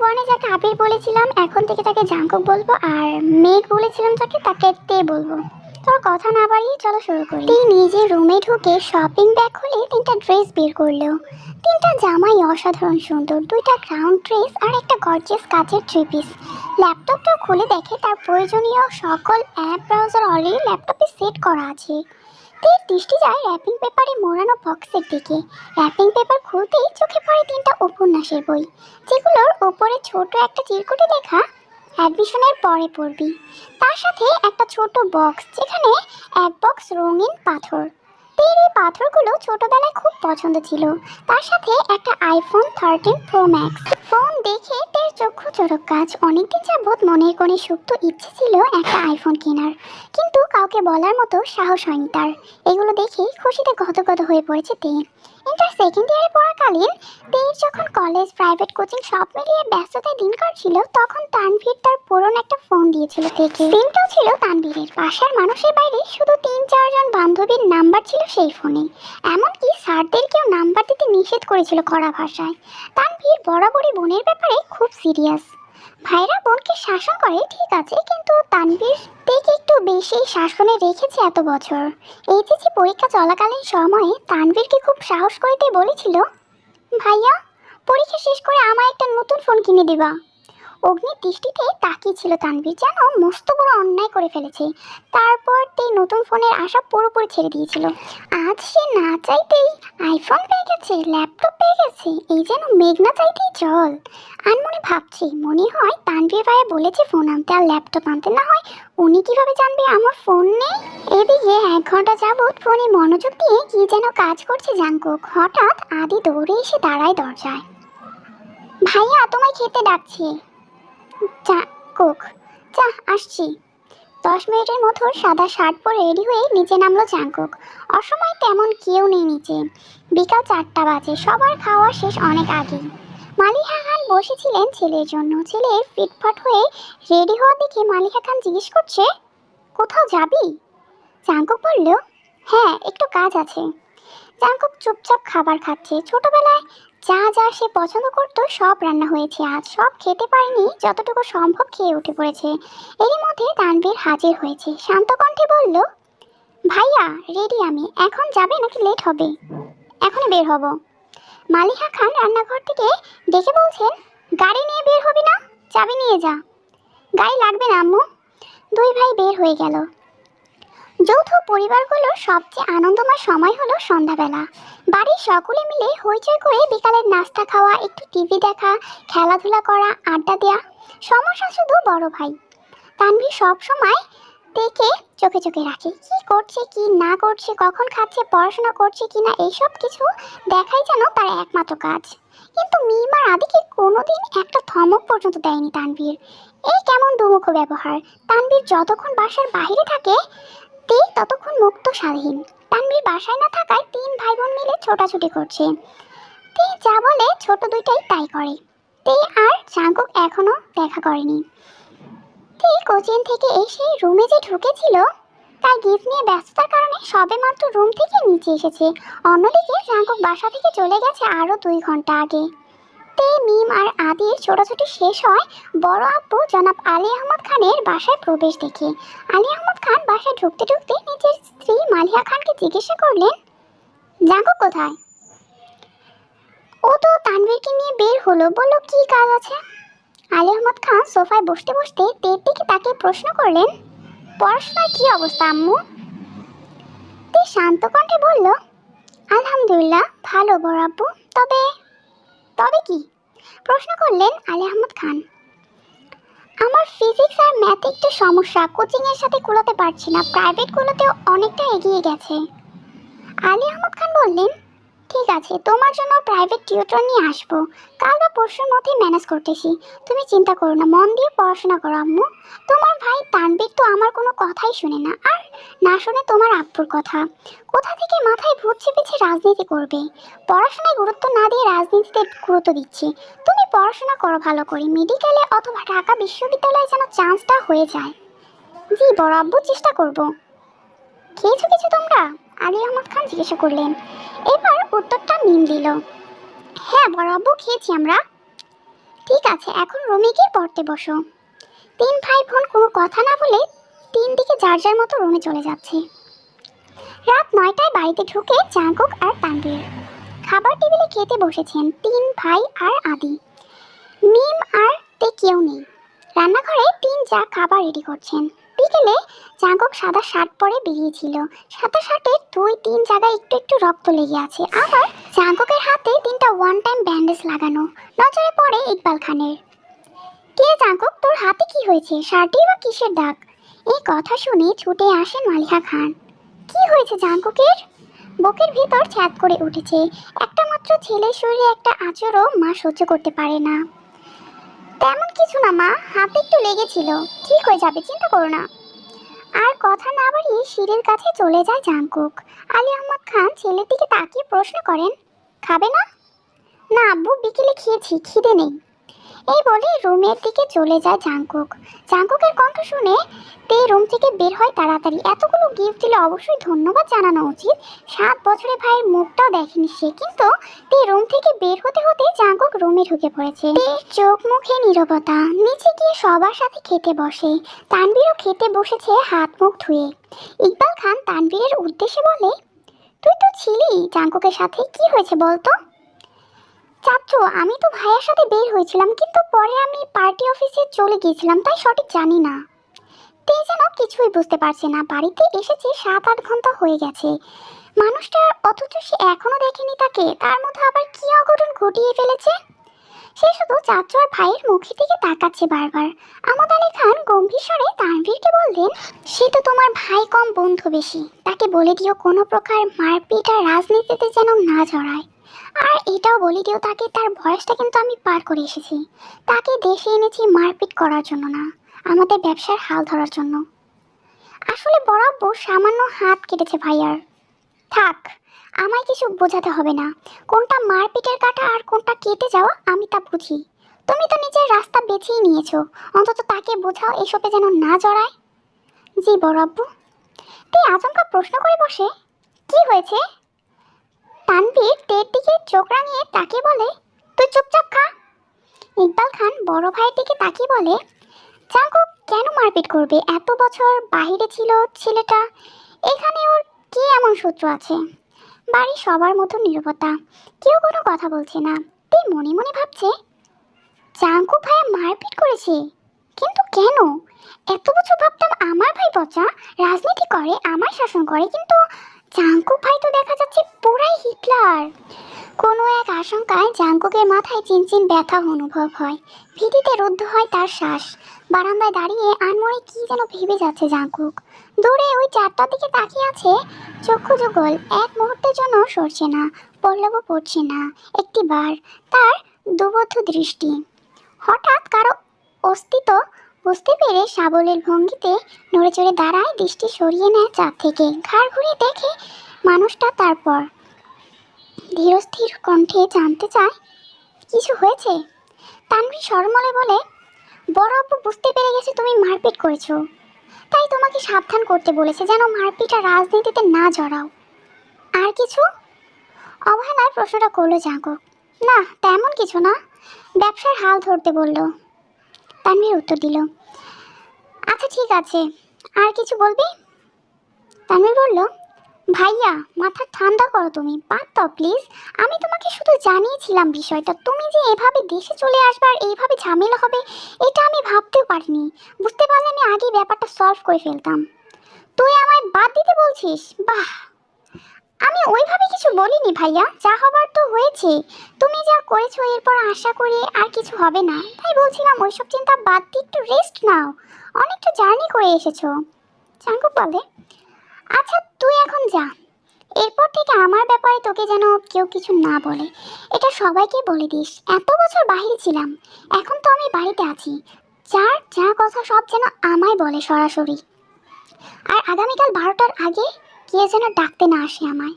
ওয়ানে যাকে আবির বলেছিলাম, এখন থেকে তাকে জাঙ্কুক বলব, আর মেঘ বলেছিলাম যাকে, তাকে তে বলব। তোর কথা না বাড়িয়ে চলো শুরু করি। তে নিজে রুমে ঢুকে শপিং ব্যাগ খুলে তিনটা ড্রেস বের করল। তিনটা জামাই অসাধারণ সুন্দর, দুইটা গ্রাউন্ড ড্রেস আর একটা গর্জিয়াস কাচের থ্রি পিস ল্যাপটপটা খুলে দেখে তার প্রয়োজনীয় সকল অ্যাপ ব্রাউজার অলরেডি ল্যাপটপে সেট করা আছে। তের দৃষ্টি যায় র্যাপিং পেপারে মোড়ানো বক্সের দিকে। র্যাপিং পেপার খুলতেই চোখে পড়ে তিনটা উপন্যাসের বই। যেগুলোর ওপরে ছোট একটা চিরকুটে লেখা, অ্যাডমিশনের পরে পড়বি। তার সাথে একটা ছোট বক্স যেখানে এক বক্স রঙিন পাথর। তের এই পাথরগুলো ছোটবেলায় খুব পছন্দ ছিল। তার সাথে একটা iPhone thirteen pro max phone দেখে তের চক্ষু চড়ক কাজ। অনেকদিন যাবৎ মনের কোণে সুপ্ত ইচ্ছে ছিল একটা আইফোন কেনার। কিন্তু কাউকে বলার মতো সাহস হয়নি তার। এগুলো দেখেই খুশিতে গদগদ হয়ে পড়েছে তে ইন্টার সেকেন্ড ইয়ারে পড়াকালীন তের যখন কলেজ প্রাইভেট কোচিং সব মিলিয়ে ব্যস্ততায় দিন কাটছিল, তখন তানভীর তার পুরনো একটা ফোন দিয়েছিল থেকে সিমটাও ছিল তানভীরের। পাশের মানুষের বাইরে শুধু তিন চারজন বান্ধবীর নাম্বার ছিল সেই ফোনে। এমনকি স্যারদেরকেও নাম্বার দিতে নিষেধ করেছিল কড়া ভাষায়। তানভীর বরাবরই বোনের ব্যাপারে খুব সিরিয়াস। ভাইরা বোনকে শাসন করে, ঠিক আছে, কিন্তু তানভীর থেকে একটু বেশি শাসনে রেখেছে এত বছর। এইচএসসি পরীক্ষা চলাকালীন সময়ে তানভীরকে খুব সাহস করতে বলেছিল, ভাইয়া, পরীক্ষা শেষ করে আমায় একটা নতুন ফোন কিনে দিবা। অগ্নির দৃষ্টিতে তাকিয়ে ছিল তানভীর, যেন মস্ত বড় অন্যায় করে ফেলেছে। তারপর তে নতুন ফোনের আশা পুরোপুরি ছেড়ে দিয়েছিল। আজ সে না চাইতেই আইফোন পেয়ে গেছে ল্যাপটপ পেয়ে গেছে, এই যেন মেঘ না চাইতেই জল। আনমনে ভাবছি, মনে হয় তানভীর ভাইয়া বলেছে ফোন আনতে আর ল্যাপটপ আনতে, না হয় উনি কীভাবে জানবে আমার ফোন নেই? এদিকে এক ঘণ্টা যাবৎ ফোনে মনোযোগ দিয়ে কি যেন কাজ করছে জাঙ্কুক হঠাৎ আদি দৌড়ে এসে দাঁড়ায় দরজায়। ভাইয়া তোমায় খেতে ডাকছি। চা কোক চা আসছি। দশ মিনিটের মতো সাদা শার্ট পরে রেডি হয়ে নিচে নামলো চাঙ্কুক অসময় তেমন কেউ নেই নিচে। বিকাল চারটা বাজে, সবার খাওয়া শেষ অনেক আগেই। মালিহা খান বসেছিলেন ছেলের জন্য। ছেলে ফিটফাট হয়ে রেডি হওয়া দেখে মালিহা খান জিজ্ঞেস করছে, কোথাও যাবি? চাঙ্কুক বলল হ্যাঁ একটু কাজ আছে। চাঙ্কুক চুপচাপ খাবার খাচ্ছে। ছোটবেলায় যা যা সে পছন্দ করতো সব রান্না হয়েছে। আজ সব খেতে পারেনি, যতটুকু সম্ভব খেয়ে উঠে পড়েছে। এরই মধ্যে তানবীর হাজির হয়েছে। শান্ত কণ্ঠে বলল, ভাইয়া রেডি আমি। এখন যাবে নাকি লেট হবে? এখনই বের হব। মালিহা খান রান্নাঘর থেকে ডেকে বলছেন, গাড়ি নিয়ে বের হবি না? চাবি নিয়ে যা। গাড়ি লাগবে না আম্মু। দুই ভাই বের হয়ে গেল। যৌথ পরিবারগুলোর সবচেয়ে আনন্দময় সময় হলো সন্ধ্যাবেলা। বাড়ির সকলে মিলে হইচই করে বিকালের নাস্তা খাওয়া, একটু টিভি দেখা, খেলাধুলা করা, আড্ডা দেওয়া সমস্যা শুধু বড় ভাই। তানভীর সব সময় দেখে চোখে চোখে রাখে, কি করছে, কি না করছে, কখন খাচ্ছে, পড়াশোনা করছে কি না এইসব কিছু দেখাই যেন তার একমাত্র কাজ। কিন্তু মিমার আদিকে কোনোদিন একটা ধমক পর্যন্ত দেয়নি তানভীর। এই কেমন দুমুখ ব্যবহার। তানভীর যতক্ষণ বাসার বাইরে থাকে তে ততক্ষণ মুক্ত স্বাধীন। তানভীর বাসায় না থাকায় তিন ভাই বোন মিলে ছোটাছুটি করছে। তে যা বলে ছোট দুইটাই তাই করে। তে আর চাঙ্কুক এখনও দেখা করেনি। তে কোচিং থেকে এসে রুমে যে ঢুকেছিল, তার গিফট নিয়ে ব্যস্ততার কারণে সবে মাত্র রুম থেকে নিচে এসেছে। অন্যদিকে চাঙ্কুক বাসা থেকে চলে গেছে আরও দুই ঘণ্টা আগে। তে মিম আর আদির ছোটাছুটি শেষ হয় বড় আব্বু জনাব আলী আহমদ খানের বাসায় প্রবেশ দেখে। আলী আহমদ খান বাসায় ঢুকতে ঢুকতে নিজের স্ত্রী মালিয়া খানকে জিজ্ঞাসা করলেন, জাগো কোথায়? ও তো তানভীরকে নিয়ে বের হলো বলল কি কাজ আছে? আলী আহমদ খান সোফায় বসতে বসতে তের দিকে তাকে প্রশ্ন করলেন, পড়াশোনার কি অবস্থা আম্মু? তে শান্ত কণ্ঠে বলল, আলহামদুলিল্লাহ, ভালো বড় আব্বু, তবে তবে কি? প্রশ্ন করলেন আলী আহমদ খান। আমার ফিজিক্স আর ম্যাথে একটু সমস্যা। কোচিংয়ের সাথে কুলাতে পারছি না। প্রাইভেটগুলোতেও অনেকটা এগিয়ে গেছে। আলী আহমদ খান বললেন ঠিক আছে, তোমার জন্য প্রাইভেট টিউটর নিয়ে আসব। কাল বা পরশুর মধ্যেই ম্যানেজ করতেছি। তুমি চিন্তা করো না, মন দিয়ে পড়াশোনা করো আম্মু। তোমার ভাই তানবীর তো আমার কোনো কথাই শুনে না। আর না শুনে তোমার আব্বুর কথা। কোথা থেকে মাথায় ভূত চেপেছে রাজনীতি করবে? পড়াশোনায় গুরুত্ব না দিয়ে রাজনীতিতে গুরুত্ব দিচ্ছে। তুমি পড়াশোনা করো ভালো করে। মেডিকেলে অথবা ঢাকা বিশ্ববিদ্যালয়ে যেন চান্সটা হয়ে যায়। জি বড় আব্বু, চেষ্টা করব। খেয়েছো কিছু তোমরা? আলী আহমদ খান জিজ্ঞাসা করলেন, এবার উত্তরটা মিম দিল। হ্যাঁ বড় আব্বু খেয়েছি আমরা। ঠিক আছে, এখন রুমে গিয়ে পড়তে বসো। তিন ভাই বোন, কোনো কথা না বলে তিন দিকে যার যার মতো রুমে চলে যাচ্ছে। রাত নয়টায় বাড়িতে ঢুকে জাঙ্কুক আর তানভীর খাবার টেবিলে খেতে বসেছেন তিন ভাই আর আদি। মিম আর তে কেউ নেই। রান্নাঘরে তিন যা খাবার রেডি করছেন। বিকেলে জাঙ্কুক সাদা শার্ট পরে বেরিয়েছিল। সাদা শার্টের দুই, তিন জায়গায় একটু একটু রক্ত লেগে আছে। আবার জাঙ্কুকের হাতে তিনটা ওয়ান টাইম ব্যান্ডেজ লাগানো। নজরে পড়ে ইকবাল খানের। কে জাঙ্কুক তোর হাতে কি হয়েছে? শার্টে বা কিসের দাগ? এই কথা শুনে ছুটে আসেন মালিহা খান। কি হয়েছে জাঙ্কুকের বুকের ভিতর ছ্যাদ করে উঠেছে। একটা মাত্র ছেলের শরীরে একটা আচরও মা সহ্য করতে পারে না। তেমন কিছু না, মা। হাতে একটু লেগেছিল। ঠিক হয়ে যাবে, চিন্তা করো না। আর কথা না বাড়িয়ে সিঁড়ির কাছে চলে যায় জাঙ্কুক আলী আহমদ খান ছেলের দিকে তাকিয়ে প্রশ্ন করেন, খাবে না? না আব্বু, বিকেলে খেয়েছি, খিদে নেই। এই বলে রুমের দিকে চলে যায় জাঙ্কুক জাঙ্কুকের কণ্ঠ শুনে তে রুম থেকে বের হয় তাড়াতাড়ি। এতগুলো গিফট দিলে অবশ্যই ধন্যবাদ জানানো উচিত। সাত বছরের ভাইয়ের মুখটাও দেখেনি সে, কিন্তু তে রুম থেকে বের হতে হতে জাঙ্কুক রুমে ঢুকে পড়েছে। তের চোখ মুখে নীরবতা, নিচে গিয়ে সবার সাথে খেতে বসে। তানবীরও খেতে বসেছে হাত মুখ ধুয়ে। ইকবাল খান তানবীরের উদ্দেশ্যে বলে, তুই তো ছিলি জাঙ্কুকের সাথে, কি হয়েছে বলতো? চাচ্চু আমি তো ভাইয়ের সাথে বের হয়েছিলাম, কিন্তু পরে আমি পার্টি অফিসে চলে গিয়েছিলাম, তাই সঠিক জানি না। তে যেন কিছুই বুঝতে পারছে না, বাড়িতে এসেছে সাত আট ঘণ্টা হয়ে গেছে। মানুষটা অথচ সে এখনও দেখেনি তাকে, তার মধ্যে আবার কি অঘটন ঘটিয়ে ফেলেছে? সে শুধু চাচু আর ভাইয়ের মুখের দিকে তাকাচ্ছে বারবার। আমদ আলী খান গম্ভীর স্বরে তানভীরকে বললেন, সে তো তোমার ভাই কম বন্ধু বেশি, তাকে বলে দিও কোনো প্রকার মারপিট আর রাজনীতিতে যেন না জড়ায়। আর এটাও বলে দিও, তাকে তার বয়সটা কিন্তু আমি পার করে এসেছি। তাকে দেশে এনেছি মারপিট করার জন্য না, আমাদের ব্যবসার হাল ধরার জন্য। আসলে বরাবর সামান্য হাত কেটেছে ভাইয়ার। থাক, আমায় কিছু বোঝাতে হবে না। কোনটা মারপিটের কাটা আর কোনটা কেটে যাওয়া আমি তা বুঝি। তুমি তো নিজের রাস্তা বেছেই নিয়েছো, অন্তত তাকে বোঝাও এসবে যেন না জড়ায়। জি বড় আব্বু তুই আচমকা প্রশ্ন করে বসে, কি হয়েছে? তানভীর তের দিকে চোখ রাঙিয়ে তাকে বলে, তুই চুপচাপ খা। ইকবাল খান বড় ভাইয়ের দিকে তাকিয়ে বলে জাঙ্কু কেন মারপিট করবে? এত বছর বাইরে ছিল ছেলেটা, এখানে ওর কি এমন সূত্র আছে? বাড়ির সবার মতো নীরবতা, কেউ কোনো কথা বলছে না। তুই মনে মনে ভাবছে জাঙ্কু ভাইয়া মারপিট করেছে, কিন্তু কেন? এত বছর ভাবতাম আমার ভাই পচা রাজনীতি করে, আমার শাসন করে, কিন্তু জাঙ্কুক ভাই তো দেখা হিটলার কোনো এক আশঙ্কায় জাঙ্কুকের মাথায় চিনচিন ব্যথা অনুভব হয়। ভীতিতে রুদ্ধ হয় তার শ্বাস। বারান্দায় দাঁড়িয়ে আনমনে কি যেন ভেবে যাচ্ছে জাঙ্কুক। দূরে ওই চারটার দিকে তাকিয়ে আছে চক্ষু যুগল। এক মুহূর্তের জন্য সরছে না, পল্লবও পড়ছে না। একটি বার তার দুবদ্ধ দৃষ্টি। হঠাৎ কারও অস্তিত্ব বুঝতে পেরে সাবলের ভঙ্গিতে নড়ে চড়ে দাঁড়ায় দৃষ্টি সরিয়ে নেয় চাঁদ থেকে। ঘাড় ঘুরিয়ে দেখে মানুষটা তারপর ধীরস্থির কণ্ঠে জানতে চায়, কিছু হয়েছে? তানভি সরমলে বলে, বড় আপু বুঝতে পেরে গেছে তুমি মারপিট করেছ। তাই তোমাকে সাবধান করতে বলেছে, যেন মারপিট আর রাজনীতিতে না জড়াও। আর কিছু? অবহেলায় প্রশ্নটা করল জাগো না, তেমন কিছু না। ব্যবসার হাল ধরতে বলল। তানভীর উত্তর দিল আচ্ছা ঠিক আছে। আর কিছু বলবি? তানভীর বলল ভাইয়া, মাথা ঠান্ডা করো তুমি। বাদ দাও প্লিজ আমি তোমাকে শুধু জানিয়েছিলাম বিষয়টা। তুমি যে এভাবে দেশে চলে আসবে আর এইভাবে ঝামেলা হবে, এটা আমি ভাবতেও পারিনি। বুঝতে পারলে আমি আগেই ব্যাপারটা সলভ করে ফেলতাম। তুই আমায় বাদ দিতে বলছিস? বাহ! আমি ওইভাবে কিছু বলিনি ভাইয়া। যা হবার তো হয়েছে। তুমি যা করেছ, এরপর আশা করি আর কিছু হবে না। তাই বলছিলাম, ওইসব চিন্তা বাদ দিয়ে একটু রেস্ট নাও। অনেকটা জার্নি করে এসেছ। চাঙ্কু বলে আচ্ছা তুই এখন যা। এরপর থেকে আমার ব্যাপারে তোকে যেন কেউ কিছু না বলে। এটা সবাইকে বলে দিস, এত বছর বাইরে ছিলাম। এখন তো আমি বাড়িতে আছি। যার যা কথা সব যেন আমায় বলে সরাসরি। আর আগামীকাল বারোটার আগে কে যেন ডাকতে না আসে আমায়।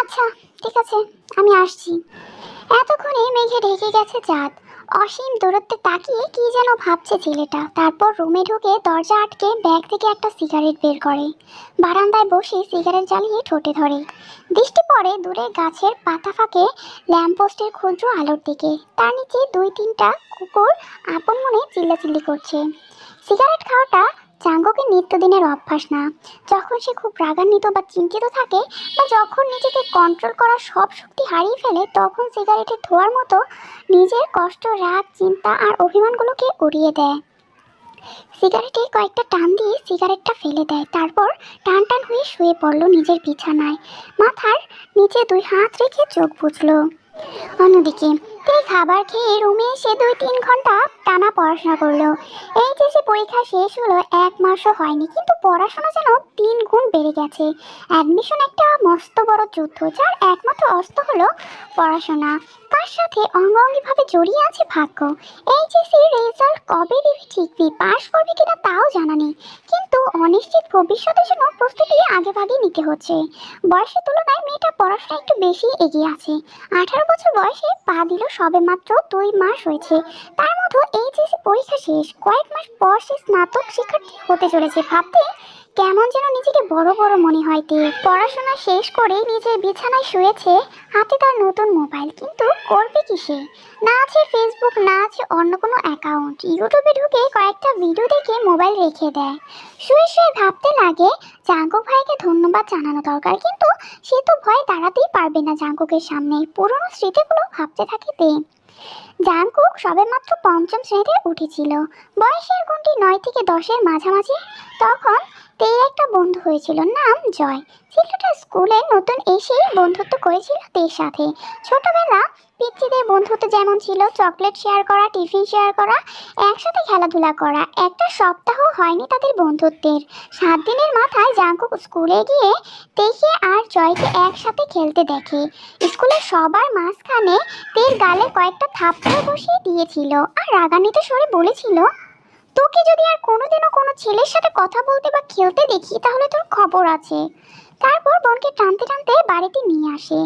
আচ্ছা ঠিক আছে, আমি আসছি। এতক্ষণে মেঘে ঢেকে গেছে চাঁদ। অসীম দূরত্বে তাকিয়ে কি যেন ভাবছে ছেলেটা। তারপর রুমে ঢুকে দরজা আটকে ব্যাগ থেকে একটা সিগারেট বের করে। বারান্দায় বসে সিগারেট জ্বালিয়ে ঠোঁটে ধরে। দৃষ্টি পড়ে দূরে গাছের পাতা ফাঁকে ল্যাম্পপোস্টের ক্ষুদ্র আলোর দিকে। তার নিচে দুই তিনটা কুকুর আপন মনে চিল্লাচিল্লি করছে। সিগারেট খাওয়াটা চাঙ্গকে নিত্যদিনের অভ্যাস না। যখন সে খুব রাগান্বিত বা চিন্তিত থাকে বা যখন নিজেকে কন্ট্রোল করার সব শক্তি হারিয়ে ফেলে, তখন সিগারেটের ধোয়ার মতো নিজের কষ্ট, রাগ, চিন্তা আর অভিমানগুলোকে উড়িয়ে দেয়। সিগারেটে কয়েকটা টান দিয়ে সিগারেটটা ফেলে দেয়। তারপর টান টান হয়ে শুয়ে পড়ল নিজের বিছানায়। মাথার নিচে দুই হাত রেখে চোখ বুঝলো অন্যদিকে তিনি খাবার খেয়ে রুমে এসে দুই তিন ঘণ্টা টানা পড়াশোনা করল। এইচএসসি পরীক্ষা শেষ হলো, এক মাসও হয়নি, কিন্তু পড়াশোনা যেন তিন গুণ বেড়ে গেছে। অ্যাডমিশন একটা মস্ত বড় যুদ্ধ, যার একমাত্র অস্ত্র হলো পড়াশোনা। তার সাথে অঙ্গাঙ্গিভাবে জড়িয়ে আছে ভাগ্য। এইচএসসির রেজাল্ট কবে দিবি ঠিকবি পাশ করবি কিনা তাও জানা নেই, কিন্তু অনিশ্চিত ভবিষ্যতের জন্য প্রস্তুতি আগে ভাগে নিতে হচ্ছে। বয়সের তুলনায় মেয়েটা পড়াশোনা একটু বেশি এগিয়ে আছে। আঠারো বছর বয়সে পা দিল সবে মাত্র দুই মাস হয়েছে। তার মধ্যে এইচএসি পরীক্ষা শেষ। কয়েক মাস পর সে স্নাতক শিক্ষার্থী হতে চলেছে। ভাবতে কেমন যেন নিজেকে বড় বড় মনে হয় তে। পড়াশোনা শেষ করে নিজের বিছানায় শুয়েছে, হাতে তার নতুন মোবাইল। কিন্তু করবে কি সে না আছে ফেসবুক না আছে অন্য কোনো অ্যাকাউন্ট ইউটিউবে ঢুকে কয়েকটা ভিডিও দেখে মোবাইল রেখে দেয়। শুয়ে শুয়ে ভাবতে লাগে, জাঙ্কুক ভাইকে ধন্যবাদ জানানো দরকার। কিন্তু সে তো ভয় দাঁড়াতেই পারবে না জাঙ্কুকের সামনে। পুরনো স্মৃতিগুলো ভাবতে থাকে তে। জাঙ্কুক সবে মাত্র পঞ্চম শ্রেণীতে উঠেছিল। বয়সের গুণটি নয় থেকে দশের মাঝামাঝি। তখন তের একটা বন্ধু হয়েছিল, নাম জয়। ছেলেটা স্কুলে নতুন এসে বন্ধুত্ব করেছিল তের সাথে। ছোটবেলা পিচ্চিদের বন্ধুত্ব যেমন ছিল, চকলেট শেয়ার করা, টিফিন শেয়ার করা, একসাথে খেলাধুলা করা, একটা সপ্তাহ হয়নি তাদের বন্ধুত্বের। সাত দিনের মাথায় জাঙ্কুক স্কুলে গিয়ে তেকে আর জয়কে একসাথে খেলতে দেখে। স্কুলের সবার মাঝখানে তের গালে কয়েকটা থাপ্পড় বসিয়ে দিয়েছিল, আর রাগান্বিত স্বরে বলেছিল তোকে যদি আর কোনোদিনও কোনো ছেলের সাথে কথা বলতে বা খেলতে দেখি, তাহলে তোর খবর আছে। তারপর বোনকে টানতে টানতে বাড়িতে নিয়ে আসে।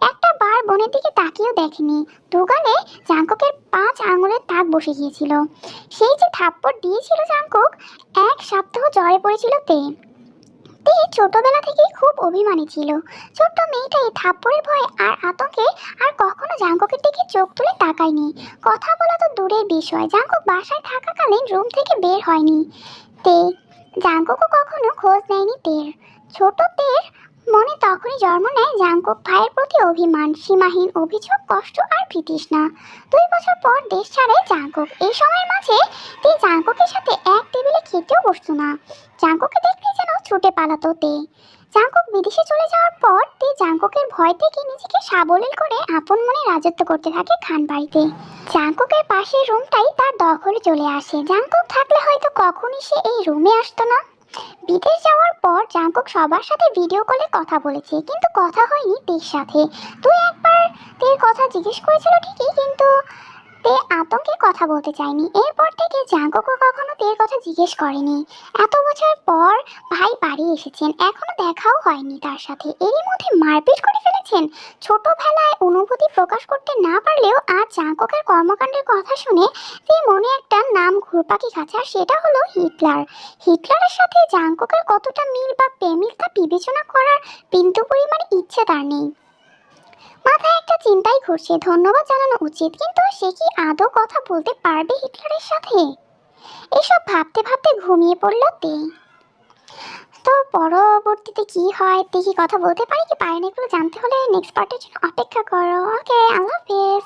একটা বার বোনের দিকে তাকিয়েও দেখেনি। দোকানে জাঙ্ককের পাঁচ আঙুলের তাক বসে গিয়েছিল। সেই যে থাপ্পড় দিয়েছিল জাঙ্কক, এক সপ্তাহ জ্বরে পড়েছিল তে। তে ছোটবেলা থেকে খুব অভিমানী ছিল। ছোট্ট মেয়েটা এই থাপ্পড়ের ভয়ে আর আতঙ্কে আর কখনো জাঙ্কুকের দিকে চোখ তুলে তাকায়নি। কথা বলা তো দূরের বিষয়, জাঙ্কুক বাসায় থাকাকালীন রুম থেকে বের হয়নি। তে, জাঙ্কুকও কখনো খোঁজ নেয়নি তের। ছোট তের মনে তখনই জন্ম নেয় জাঙ্কুক ভাইয়ের প্রতি অভিমান, সীমাহীন অভিযোগ, কষ্ট আর প্রীতিষ্ণা দুই বছর পর দেশ ছাড়ে জাঙ্কুক। এই সময়ের মাঝে তে জাঙ্কুকের সাথে এক টেবিলে খেতেও বসতো না। জাঙ্কুকে দেখলে যেন ছুটে পালাতো তে। জাঙ্কুক বিদেশে চলে যাওয়ার পর তে জাঙ্কুকের ভয় থেকে নিজেকে সাবলীল করে আপন মনে রাজত্ব করতে থাকে খান বাড়িতে। জাঙ্কুকের পাশের রুমটাই তার দখলে চলে আসে। জাঙ্কুক থাকলে হয়তো কখনই সে এই রুমে আসতো না। বিদেশ যাওয়ার পর জাঙ্কুক সবার সাথে ভিডিও কলে কথা বলেছে, কিন্তু কথা হয়নি তের সাথে। তুই একবার তের কথা জিজ্ঞেস করেছিল ঠিকই, কিন্তু তে আতঙ্কে কথা বলতে চায়নি। এরপর থেকে জাঙ্কুকও কখনো তের কথা জিজ্ঞেস করেনি। এত বছর পর ভাই বাড়ি এসেছেন, এখনও দেখাও হয়নি তার সাথে। এরই মধ্যে মারপিট করে ফেলেছেন। ছোটবেলায় অনুভূতি প্রকাশ করতে না পারলেও আজ জাঙ্কুকের কর্মকাণ্ডের কথা শুনে তে মনে একটা নাম ঘুরপাকি খাচ্ছে, আর সেটা হলো হিটলার। হিটলারের সাথে জাঙ্কুকের কতটা মিল বা প্রেমিক তা বিবেচনা করার বিন্দু পরিমাণ ইচ্ছে তার নেই। মাথায় একটা চিন্তাই ঘুরছে ধন্যবাদ জানানো উচিত, কিন্তু সে কি আদৌ কথা বলতে পারবে হিটলারের সাথে? এসব ভাবতে ভাবতে ঘুমিয়ে পড়ল তে। তো পরবর্তীতে কি হয় তে কি কথা বলতে পারি কি পারে না, এগুলো জানতে হলে নেক্সট পার্টের জন্য অপেক্ষা করো। ওকে আল্লাহ হাফেজ।